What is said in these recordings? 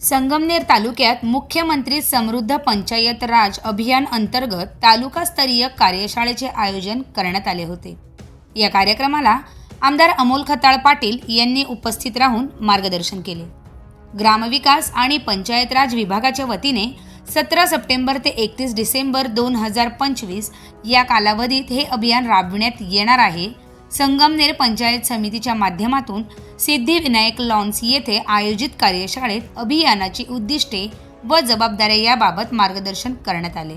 संगमनेर तालुक्यात मुख्यमंत्री समृद्ध पंचायत राज अभियान अंतर्गत तालुकास्तरीय कार्यशाळेचे आयोजन करण्यात आले होते. या कार्यक्रमाला आमदार अमोल खताळ पाटील यांनी उपस्थित राहून मार्गदर्शन केले. ग्रामविकास आणि पंचायत राज विभागाच्या वतीने सतरा सप्टेंबर ते एकतीस डिसेंबर दोन हजार पंचवीस या कालावधीत हे अभियान राबविण्यात येणार आहे संगमनेर पंचायत समितीच्या माध्यमातून सिद्धिविनायक लॉन्स येथे आयोजित कार्यशाळेत अभियानाची उद्दिष्टे व जबाबदाऱ्या याबाबत मार्गदर्शन करण्यात आले.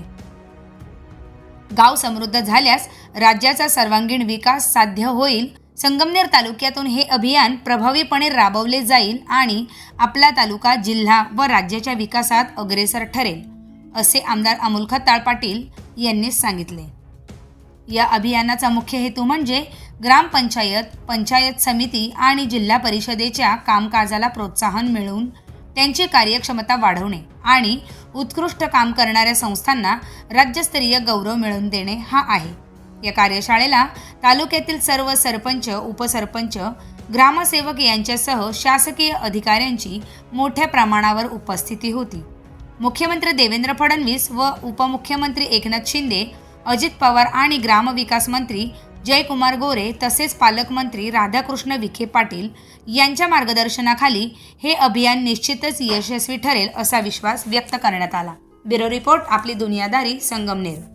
गाव समृद्ध झाल्यास राज्याचा सर्वांगीण विकास साध्य होईल संगमनेर तालुक्यातून हे अभियान प्रभावीपणे राबवले जाईल आणि आपला तालुका जिल्हा व राज्याच्या विकासात अग्रेसर ठरेल असे आमदार अमोल पाटील यांनी सांगितले. या अभियानाचा मुख्य हेतू म्हणजे ग्रामपंचायत पंचायत समिती आणि जिल्हा परिषदेच्या कामकाजाला प्रोत्साहन मिळवून त्यांची कार्यक्षमता वाढवणे आणि उत्कृष्ट काम करणाऱ्या संस्थांना राज्यस्तरीय गौरव मिळवून देणे हा आहे. या कार्यशाळेला तालुक्यातील सर्व सरपंच उपसरपंच ग्रामसेवक यांच्यासह शासकीय अधिकाऱ्यांची मोठ्या प्रमाणावर उपस्थिती होती. मुख्यमंत्री देवेंद्र फडणवीस व उपमुख्यमंत्री एकनाथ शिंदे अजित पवार आणि ग्रामविकास मंत्री जयकुमार गोरे तसेच पालकमंत्री राधाकृष्ण विखे पाटील यांच्या मार्गदर्शनाखाली हे अभियान निश्चितच यशस्वी ठरेल असा विश्वास व्यक्त करण्यात आला. ब्युरो रिपोर्ट आपली दुनियादारी संगमनेर.